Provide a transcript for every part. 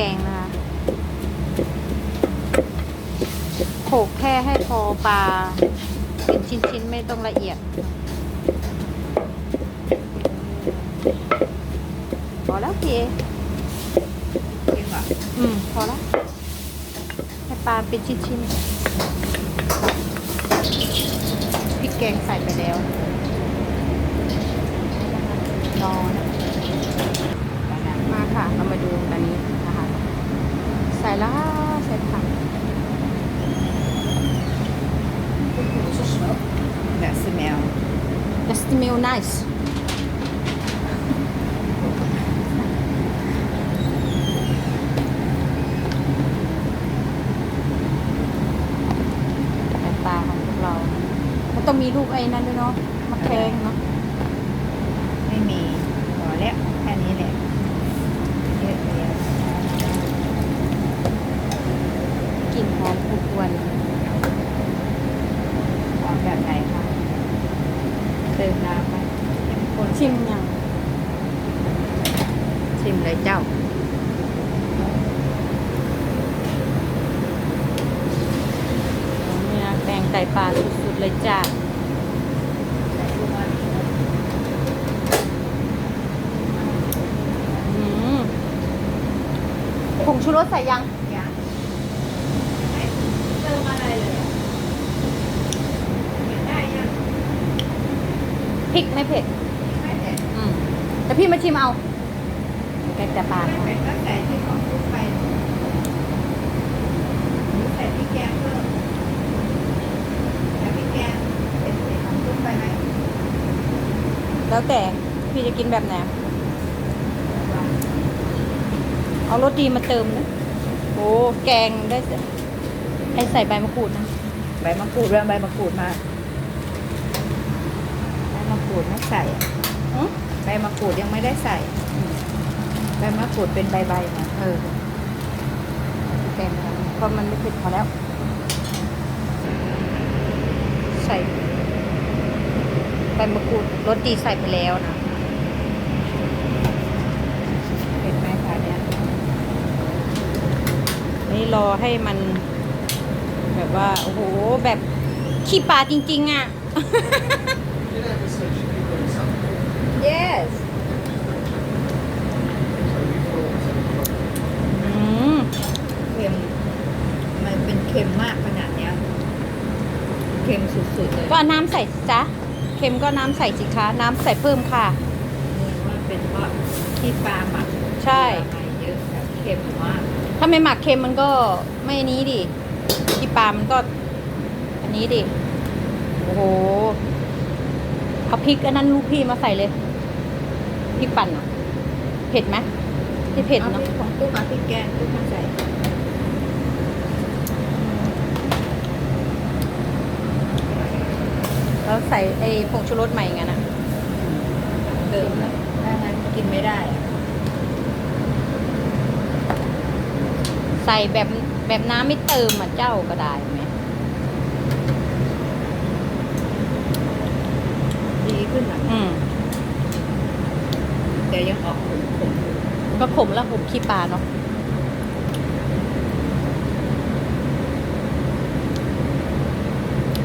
แกงนะคะโขกแค่ให้พอปลาเป็นชิ้นๆ ไม่ต้องละเอียดพอแล้วพี่เอจริงเหออืม พอแล้วให้ปลาเป็นชิ้นๆพริกแกงใส่ไปแล้วรอนะ smell nice ไข่ปลาของพวกเรา มันต้องมีลูกไอ้นั่นด้วยเนาะมะแขงเนาะ ไม่มีพอแล้วแค่นี้แหละเยอะเลยกลิ่นหอมคุกวนหอมแบบไหนคะ เติมน้ำไหมเข้มข้นชิมยังชิมเลยเจ้า เนี่ยแกงไก่ปลาสุดๆเลยจ้าใส่ลูกมันอืมผงชูรสใส่ยัง ยังไม่เติมอะไรเลยอะได้ยัง พ ริกไม่เผ็ดไม่เสร็จอืมแต่พี่มาชิมเอาแกงแต่ปลาไม่เป็นก็ใส่ที่ของทุกไปหรือใส่พริกแกงเพิ่มใส่พริกแกงเป็นใส่ของทุกไปไหมแล้วแต่พี่จะกินแบบไหนเอารสดีมาเติมนะโอ้แกงได้ใส่ให้ใส่ใบมะกรูดนะ ใบมะกรูดเรื่องใบมะกรูดมาใบ มะกรูดไม่ใส่อะอืมใบมะกรูดยังไม่ได้ใส่ใบมะกรูดเป็นใบๆมาเออแกงกันเพราะมันไม่เผ็ดพอแล้ว ใส่ใบมะกรูดรสดีใส่ไปแล้วนะเห็นไหมคะเนี่ยนี่รอให้มัน แบบว่า โอ้โห แบบขี้ปลาจริง ๆ อะ yes อืม เค็มมันเป็นเค็ มมากขนาดเนี้ยเค็มสุดๆเลยก็เอาน้ำใส่จ้ะเค็มก็น้ำใส่สิคะน้ำใส่เพิ่มค่ะ นี่ว่าเป็นเพราะที่ปลาหมักใช่เกลือมาเยอะแบบเค็มมากถ้าไม่หมักเค็มมันก็ไม่นี้ดิขี้ปลามันก็ อันนี้ดิโอ้โหเอาพริกอันนั้นลูกพี่มาใส่เลยพริกปั่นอะเผ็ดไหมที่เผ็ดเอาเนาะพริกของตุ๊กมาพริกแกงตุ๊กมาใส่ แล้ว ใส่ไอ้ผงชูรสใหม่ไงนะเติมแล้วถ้างั้นกินไม่ได้อะใส่แบบแบบน้ำไม่เติมอะเจ้าก็ได้ไหมดีขึ้นหน่อยอืมแต่ยังออกขมๆอยู่ก็ขมแล้วขมขี้ปลาเนาะ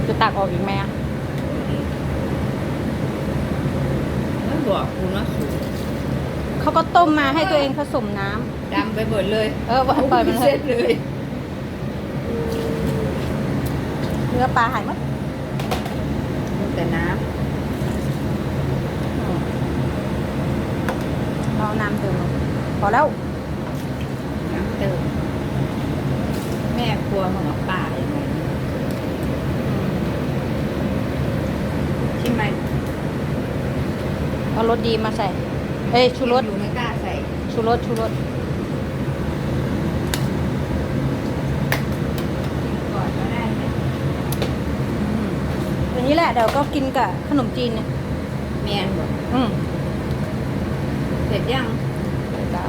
จะตักออกอีกไหมอะ แล้วบอกคุณว่าสูงเขาก็ต้มมาให้ตัวเองผสมน้ำดำไปหมดเลยเออปล่อยปล่อยมันเถเส้อะนเลยเนื้อปลาหายหมดแต่น้เราเอาน้ำเติมลงพอแล้วำน้ำเติมแม่ครัวของป่ายังไงใช่ไหม เอารสดีมาใส่ เอ้ยชูรสอยู่ไม่กล้าใส่ชูรสชูรสก่อนก็ได้นะอันนี้แหละเดี๋ยวก็กินกับขนมจีนเนี่ยเมียนบอกอืมเสร็จยังเดี๋ยวจะ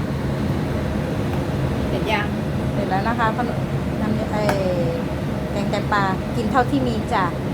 เสร็จยังเสร็จแล้วนะคะขนมน้ำไอ้แกงไก่ปลากินเท่าที่มีจ้ะอื